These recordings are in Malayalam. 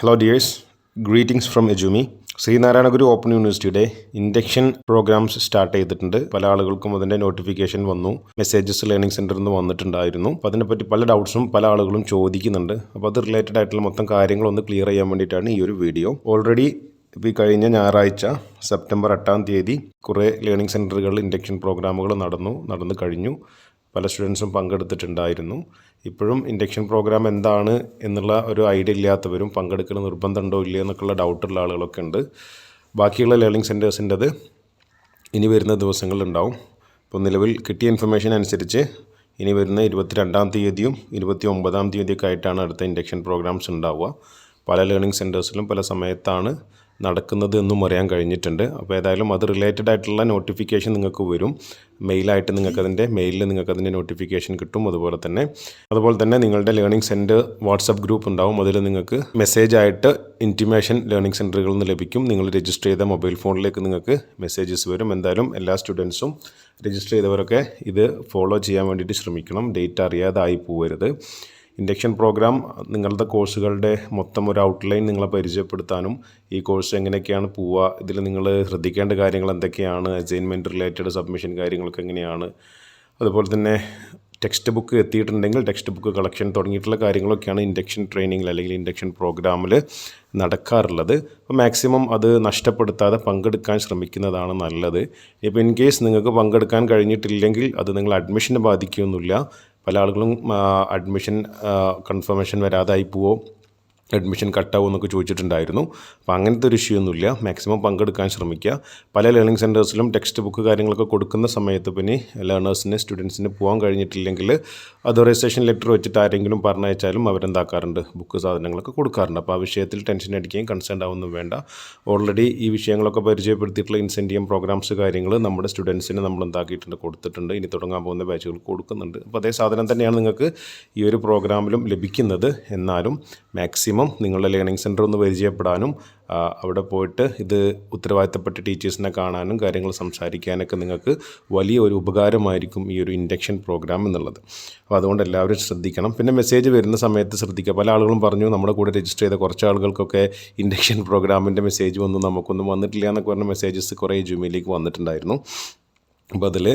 Hello dears greetings from Edumi Sreenarayana Guru open യൂണിവേഴ്സിറ്റിയുടെ ഇൻഡക്ഷൻ പ്രോഗ്രാംസ് സ്റ്റാർട്ട് ചെയ്തിട്ടുണ്ട്. പല ആളുകൾക്കും അതിന്റെ നോട്ടിഫിക്കേഷൻ വന്നു. മെസ്സേജസ് ലേണിംഗ് സെന്ററിൽ നിന്ന് വന്നിട്ടുണ്ടായിരുന്നു. അപ്പോൾ അതിനെപ്പറ്റി പല ഡൗട്ട്സും പല ആളുകളും ചോദിക്കുന്നുണ്ട്. അപ്പോൾ അത് റിലേറ്റഡ് ആയിട്ടുള്ള മൊത്തം കാര്യങ്ങളൊന്ന് ക്ലിയർ ചെയ്യാൻ വേണ്ടിയിട്ടാണ് ഈ ഒരു വീഡിയോ ഓൾറെഡി ഇപ്പോൾ ഈ കഴിഞ്ഞ ഞായറാഴ്ച സെപ്റ്റംബർ എട്ടാം തീയതി കുറേ ലേണിംഗ് സെന്ററുകളിൽ ഇൻഡക്ഷൻ പ്രോഗ്രാമുകൾ നടന്നു നടന്നു കഴിഞ്ഞു. പല സ്റ്റുഡൻസും പങ്കെടുത്തിട്ടുണ്ടായിരുന്നു. ഇപ്പോഴും ഇൻഡക്ഷൻ പ്രോഗ്രാം എന്താണ് എന്നുള്ള ഒരു ഐഡിയ ഇല്ലാത്തവരും പങ്കെടുക്കുന്ന നിർബന്ധമുണ്ടോ ഇല്ലയോ എന്നൊക്കെയുള്ള ഡൗട്ടുള്ള ആളുകളൊക്കെ ഉണ്ട്. ബാക്കിയുള്ള ലേണിംഗ് സെന്റേഴ്സിന്റെത് ഇനി വരുന്ന ദിവസങ്ങളിലുണ്ടാവും. ഇപ്പോൾ നിലവിൽ കിട്ടിയ ഇൻഫർമേഷൻ അനുസരിച്ച് ഇനി വരുന്ന ഇരുപത്തിരണ്ടാം തീയതിയും ഇരുപത്തി ഒമ്പതാം തീയതിയൊക്കെ ആയിട്ടാണ് അടുത്ത ഇൻഡക്ഷൻ പ്രോഗ്രാംസ് ഉണ്ടാവുക. പല ലേണിംഗ് സെന്റേഴ്സിലും പല സമയത്താണ് നടക്കുന്നത് എന്നും അറിയാൻ കഴിഞ്ഞിട്ടുണ്ട്. അപ്പോൾ ഏതായാലും അത് റിലേറ്റഡ് ആയിട്ടുള്ള നോട്ടിഫിക്കേഷൻ നിങ്ങൾക്ക് വരും. മെയിലായിട്ട് നിങ്ങൾക്കതിന്റെ മെയിലിൽ നിങ്ങൾക്ക് അതിന്റെ നോട്ടിഫിക്കേഷൻ കിട്ടും. അതുപോലെ തന്നെ അതുപോലെ തന്നെ നിങ്ങളുടെ ലേണിംഗ് സെന്റർ വാട്സപ്പ് ഗ്രൂപ്പ് ഉണ്ടാവും. അതിൽ നിങ്ങൾക്ക് മെസ്സേജ് ആയിട്ട് ഇന്റിമേഷൻ ലേണിംഗ് സെന്ററുകളിൽ നിന്ന് ലഭിക്കും. നിങ്ങൾ രജിസ്റ്റർ ചെയ്ത മൊബൈൽ ഫോണിലേക്ക് നിങ്ങൾക്ക് മെസ്സേജസ് വരും. എന്തായാലും എല്ലാ സ്റ്റുഡൻസും രജിസ്റ്റർ ചെയ്തവരൊക്കെ ഇത് ഫോളോ ചെയ്യാൻ വേണ്ടിയിട്ട് ശ്രമിക്കണം. ഡേറ്റ് അറിയാതെ ആയി പോകരുത് ഇൻഡക്ഷൻ പ്രോഗ്രാം നിങ്ങളുടെ കോഴ്സുകളുടെ മൊത്തം ഒരു ഔട്ട്ലൈൻ നിങ്ങളെ പരിചയപ്പെടുത്താനും ഈ കോഴ്സ് എങ്ങനെയൊക്കെയാണ് പോവുക ഇതിൽ നിങ്ങൾ ശ്രദ്ധിക്കേണ്ട കാര്യങ്ങൾ എന്തൊക്കെയാണ് അസൈൻമെന്റ് റിലേറ്റഡ് സബ്മിഷൻ കാര്യങ്ങളൊക്കെ എങ്ങനെയാണ്. അതുപോലെ തന്നെ ടെക്സ്റ്റ് ബുക്ക് എത്തിയിട്ടുണ്ടെങ്കിൽ ടെക്സ്റ്റ് ബുക്ക് കളക്ഷൻ തുടങ്ങിയിട്ടുള്ള കാര്യങ്ങളൊക്കെയാണ് ഇൻഡക്ഷൻ ട്രെയിനിങ്ങിൽ അല്ലെങ്കിൽ ഇൻഡക്ഷൻ പ്രോഗ്രാമിൽ നടക്കാറുള്ളത്. അപ്പോൾ മാക്സിമം അത് നഷ്ടപ്പെടുത്താതെ പങ്കെടുക്കാൻ ശ്രമിക്കുന്നതാണ് നല്ലത്. ഇപ്പോൾ ഇൻ കേസ് നിങ്ങൾക്ക് പങ്കെടുക്കാൻ കഴിഞ്ഞിട്ടില്ലെങ്കിൽ അത് നിങ്ങൾ അഡ്മിഷനെ ബാധിക്കുകയൊന്നുമില്ല പല ആളുകളും അഡ്മിഷൻ കൺഫർമേഷൻ വരാതായി പോവോ. അഡ്മിഷൻ കട്ടാവും എന്നൊക്കെ ചോദിച്ചിട്ടുണ്ടായിരുന്നു. അപ്പോൾ അങ്ങനത്തെ ഒരു ഇഷ്യൂ ഒന്നുമില്ല. മാക്സിമം പങ്കെടുക്കാൻ ശ്രമിക്കുക. പല ലേണിംഗ് സെന്റേഴ്സിലും ടെക്സ്റ്റ് ബുക്ക് കാര്യങ്ങളൊക്കെ കൊടുക്കുന്ന സമയത്ത് പിന്നെ ലേണേഴ്സിന് സ്റ്റുഡൻസിന് പോകാൻ കഴിഞ്ഞിട്ടില്ലെങ്കിൽ അതോറൈസേഷൻ ലെറ്റർ വെച്ചിട്ട് ആരെങ്കിലും പറഞ്ഞയച്ചാലും അവരെന്താക്കാറുണ്ട്? ബുക്ക് സാധനങ്ങളൊക്കെ കൊടുക്കാറുണ്ട്. അപ്പോൾ ആ വിഷയത്തിൽ ടെൻഷൻ അടിക്കുകയും കൺസേൺ ആവുന്നും വേണ്ട. ഓൾറെഡി ഈ വിഷയങ്ങളൊക്കെ പരിചയപ്പെടുത്തിയിട്ടുള്ള ഇൻസെന്റീവ് പ്രോഗ്രാംസ് കാര്യങ്ങൾ നമ്മുടെ സ്റ്റുഡൻസിന് നമ്മൾ എന്താക്കിയിട്ടുണ്ട് കൊടുത്തിട്ടുണ്ട്. ഇനി തുടങ്ങാൻ പോകുന്ന ബാച്ചുകൾ കൊടുക്കുന്നുണ്ട്. അപ്പോൾ അതേ സാധനം തന്നെയാണ് നിങ്ങൾക്ക് ഈ ഒരു പ്രോഗ്രാമിലും ലഭിക്കുന്നത്. എന്നാലും മാക്സിമം നിങ്ങളുടെ ലേണിംഗ് സെന്റർ ഒന്ന് പരിചയപ്പെടാനും അവിടെ പോയിട്ട് ഇത് ഉത്തരവാദിത്തപ്പെട്ട ടീച്ചേഴ്സിനെ കാണാനും കാര്യങ്ങൾ സംസാരിക്കാനൊക്കെ നിങ്ങൾക്ക് വലിയ ഒരു ഉപകാരമായിരിക്കും ഈ ഒരു ഇൻഡക്ഷൻ പ്രോഗ്രാം എന്നുള്ളത്. അപ്പോൾ അതുകൊണ്ട് എല്ലാവരും ശ്രദ്ധിക്കണം. പിന്നെ മെസ്സേജ് വരുന്ന സമയത്ത് ശ്രദ്ധിക്കുക. പല ആളുകളും പറഞ്ഞു നമ്മുടെ കൂടെ രജിസ്റ്റർ ചെയ്ത കുറച്ച് ആളുകൾക്കൊക്കെ ഇൻഡക്ഷൻ പ്രോഗ്രാമിന്റെ മെസ്സേജ് വന്നു നമുക്കൊന്നും വന്നിട്ടില്ല എന്നൊക്കെ പറഞ്ഞ മെസ്സേജസ് കുറേ ജൂമിയിലേക്ക് വന്നിട്ടുണ്ടായിരുന്നു. അപ്പോൾ അതിൽ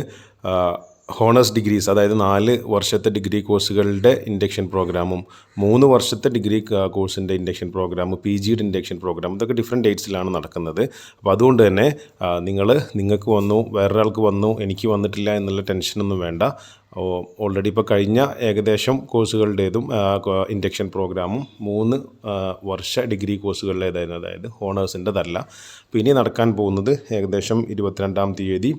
ഹോണേഴ്സ് ഡിഗ്രീസ് അതായത് നാല് വർഷത്തെ ഡിഗ്രി കോഴ്സുകളുടെ ഇൻഡക്ഷൻ പ്രോഗ്രാമും മൂന്ന് വർഷത്തെ ഡിഗ്രി കോഴ്സിന്റെ ഇൻഡക്ഷൻ പ്രോഗ്രാം പി ജിയുടെ ഇൻഡക്ഷൻ പ്രോഗ്രാം ഇതൊക്കെ ഡിഫറെന്റ് ഡേറ്റ്സിലാണ് നടക്കുന്നത്. അപ്പോൾ അതുകൊണ്ട് തന്നെ നിങ്ങൾ നിങ്ങൾക്ക് വന്നു വേറൊരാൾക്ക് വന്നു എനിക്ക് വന്നിട്ടില്ല എന്നുള്ള ടെൻഷനൊന്നും വേണ്ട. ഓൾറെഡി ഇപ്പോൾ കഴിഞ്ഞ ഏകദേശം കോഴ്സുകളുടേതും ഇൻഡക്ഷൻ പ്രോഗ്രാമും മൂന്ന് വർഷ ഡിഗ്രി കോഴ്സുകളുടേതായിരുന്നു. അതായത് ഹോണേഴ്സിന്റെതല്ല. അപ്പോൾ ഇനി നടക്കാൻ പോകുന്നത് ഏകദേശം ഇരുപത്തിരണ്ടാം തീയതി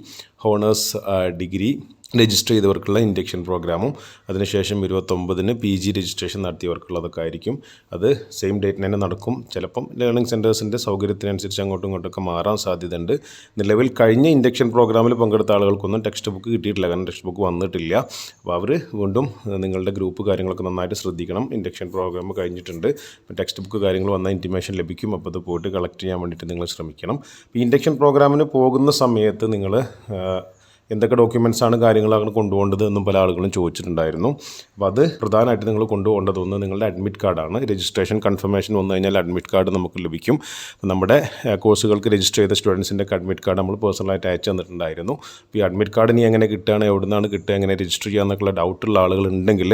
ഹോണേഴ്സ് ഡിഗ്രി രജിസ്റ്റർ ചെയ്തവർക്കുള്ള ഇൻഡക്ഷൻ പ്രോഗ്രാമും അതിനുശേഷം ഇരുപത്തൊമ്പതിന് പി ജി രജിസ്ട്രേഷൻ നടത്തിയവർക്കുള്ളതൊക്കെ ആയിരിക്കും. അത് സെയിം ഡേറ്റിന് തന്നെ നടക്കും. ചിലപ്പം ലേണിംഗ് സെന്റേഴ്സിന്റെ സൗകര്യത്തിനനുസരിച്ച് അങ്ങോട്ടും ഇങ്ങോട്ടൊക്കെ മാറാൻ സാധ്യതയുണ്ട്. നിലവിൽ കഴിഞ്ഞ ഇൻഡക്ഷൻ പ്രോഗ്രാമിൽ പങ്കെടുത്ത ആളുകൾക്കൊന്നും ടെക്സ്റ്റ് ബുക്ക് കിട്ടിയിട്ടില്ല. കാരണം ടെക്സ്റ്റ് ബുക്ക് വന്നിട്ടില്ല. അപ്പോൾ അവർ വീണ്ടും നിങ്ങളുടെ ഗ്രൂപ്പ് കാര്യങ്ങളൊക്കെ നന്നായിട്ട് ശ്രദ്ധിക്കണം. ഇൻഡക്ഷൻ പ്രോഗ്രാം കഴിഞ്ഞിട്ടുണ്ട്. ടെക്സ്റ്റ് ബുക്ക് കാര്യങ്ങൾ വന്നാൽ ഇന്റിമേഷൻ ലഭിക്കും. അപ്പോൾ അത് പോയിട്ട് കളക്ട് ചെയ്യാൻ വേണ്ടിയിട്ട് നിങ്ങൾ ശ്രമിക്കണം. ഈ ഇൻഡക്ഷൻ പ്രോഗ്രാമിന് പോകുന്ന സമയത്ത് നിങ്ങൾ എന്തൊക്കെ ഡോക്യുമെന്റ്സ് ആണ് കാര്യങ്ങളാണ് കൊണ്ടുപോകേണ്ടത് എന്നും പല ആളുകളും ചോദിച്ചിട്ടുണ്ടായിരുന്നു. അപ്പോൾ അത് പ്രധാനമായിട്ട് നിങ്ങൾ കൊണ്ടുപോകേണ്ടത് ഒന്ന് നിങ്ങളുടെ അഡ്മിറ്റ് കാർഡാണ് രജിസ്ട്രേഷൻ കൺഫർമേഷൻ വന്നു കഴിഞ്ഞാൽ അഡ്മിറ്റ് കാർഡ് നമുക്ക് ലഭിക്കും. നമ്മുടെ കോഴ്സുകൾക്ക് രജിസ്റ്റർ ചെയ്ത സ്റ്റുഡൻസിന്റെ അഡ്മിറ്റ് കാർഡ് നമ്മൾ പേഴ്സണലായിട്ട് അയച്ചു തന്നിട്ടുണ്ടായിരുന്നു. ഈ അഡ്മിറ്റ് കാർഡ് ഇനി എങ്ങനെ കിട്ടുകയാണ് എവിടെ നിന്നാണ് കിട്ടുക എങ്ങനെ രജിസ്റ്റർ ചെയ്യുക എന്നൊക്കെയുള്ള ഡൗട്ടുള്ള ആളുകൾ ഉണ്ടെങ്കിൽ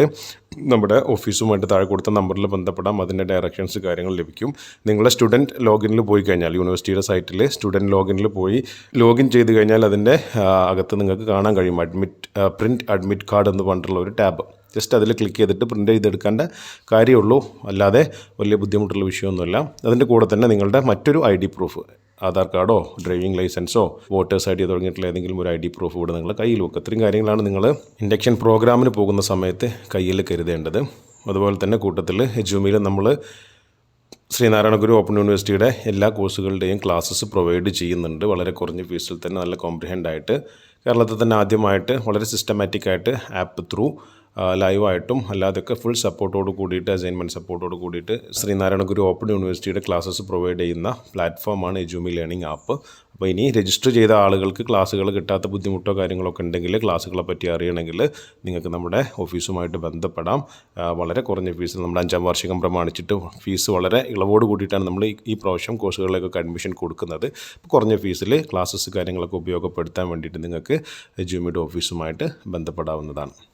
നമ്മുടെ ഓഫീസുമായിട്ട് താഴെ കൊടുത്ത നമ്പറിൽ ബന്ധപ്പെടാം. അതിന്റെ ഡയറക്ഷൻസ് കാര്യങ്ങൾ ലഭിക്കും. നിങ്ങളുടെ സ്റ്റുഡന്റ് ലോഗിനിൽ പോയി കഴിഞ്ഞാൽ യൂണിവേഴ്സിറ്റിയുടെ സൈറ്റിൽ സ്റ്റുഡന്റ് ലോഗിനിൽ പോയി ലോഗിൻ ചെയ്ത് കഴിഞ്ഞാൽ അതിന്റെ അകത്ത് നിങ്ങൾക്ക് കാണാൻ കഴിയും. അഡ്മിറ്റ് പ്രിന്റ് അഡ്മിറ്റ് കാർഡ് എന്ന് പറഞ്ഞിട്ടുള്ള ഒരു ടാബ് ജസ്റ്റ് അതിൽ ക്ലിക്ക് ചെയ്തിട്ട് പ്രിന്റ് ചെയ്തെടുക്കേണ്ട കാര്യമുള്ളൂ അല്ലാതെ വലിയ ബുദ്ധിമുട്ടുള്ള വിഷയമൊന്നുമില്ല. അതിന്റെ കൂടെ തന്നെ നിങ്ങളുടെ മറ്റൊരു ഐ ഡി പ്രൂഫ് ആധാർ കാർഡോ ഡ്രൈവിംഗ് ലൈസൻസോ വോട്ടേഴ്സ് ഐ ഡി തുടങ്ങിയിട്ടുള്ള ഏതെങ്കിലും ഒരു ഐ ഡി പ്രൂഫ് കൂടെ നിങ്ങൾ കയ്യിൽ വെക്കുക ഇത്രയും കാര്യങ്ങളാണ് നിങ്ങൾ ഇൻഡക്ഷൻ പ്രോഗ്രാമിന് പോകുന്ന സമയത്ത് കയ്യിൽ കരുതേണ്ടത്. അതുപോലെ തന്നെ കൂട്ടത്തിൽ എജുമിയിൽ നമ്മൾ ശ്രീനാരായണ ഗുരു ഓപ്പൺ യൂണിവേഴ്സിറ്റിയുടെ എല്ലാ കോഴ്സുകളുടെയും ക്ലാസ്സസ് പ്രൊവൈഡ് ചെയ്യുന്നുണ്ട്. വളരെ കുറഞ്ഞ ഫീസിൽ തന്നെ നല്ല കോംപ്രിഹെൻഡ് ആയിട്ട്. കേരളത്തിൽ തന്നെ ആദ്യമായിട്ട് വളരെ സിസ്റ്റമാറ്റിക് ആയിട്ട് ആപ്പ് ത്രൂ ലൈവായിട്ടും അല്ലാതെയൊക്കെ ഫുൾ സപ്പോർട്ടോട് കൂടിയിട്ട് അസൈൻമെന്റ് സപ്പോർട്ടോട് കൂടിയിട്ട് ശ്രീനാരായണ ഗുരു ഓപ്പൺ യൂണിവേഴ്സിറ്റിയുടെ ക്ലാസ്സസ് പ്രൊവൈഡ് ചെയ്യുന്ന പ്ലാറ്റ്ഫോമാണ് എജൂമി ലേണിംഗ് ആപ്പ് അപ്പോൾ ഇനി രജിസ്റ്റർ ചെയ്ത ആളുകൾക്ക് ക്ലാസ്സുകൾ കിട്ടാത്ത ബുദ്ധിമുട്ടോ കാര്യങ്ങളൊക്കെ ഉണ്ടെങ്കിൽ ക്ലാസ്സുകളെ പറ്റി അറിയണമെങ്കിൽ നിങ്ങൾക്ക് നമ്മുടെ ഓഫീസുമായിട്ട് ബന്ധപ്പെടാം. വളരെ കുറഞ്ഞ ഫീസിൽ നമ്മുടെ അഞ്ചാം വാർഷികം പ്രമാണിച്ചിട്ട് ഫീസ് വളരെ ഇളവോട് കൂടിയിട്ടാണ് നമ്മൾ ഈ- പ്രാവശ്യം കോഴ്സുകളിലേക്കൊക്കെ അഡ്മിഷൻ കൊടുക്കുന്നത്. കുറഞ്ഞ ഫീസിൽ ക്ലാസ്സസ് കാര്യങ്ങളൊക്കെ ഉപയോഗപ്പെടുത്താൻ വേണ്ടിയിട്ട് നിങ്ങൾക്ക് ജൂമിയുടെ ഓഫീസുമായിട്ട് ബന്ധപ്പെടാവുന്നതാണ്.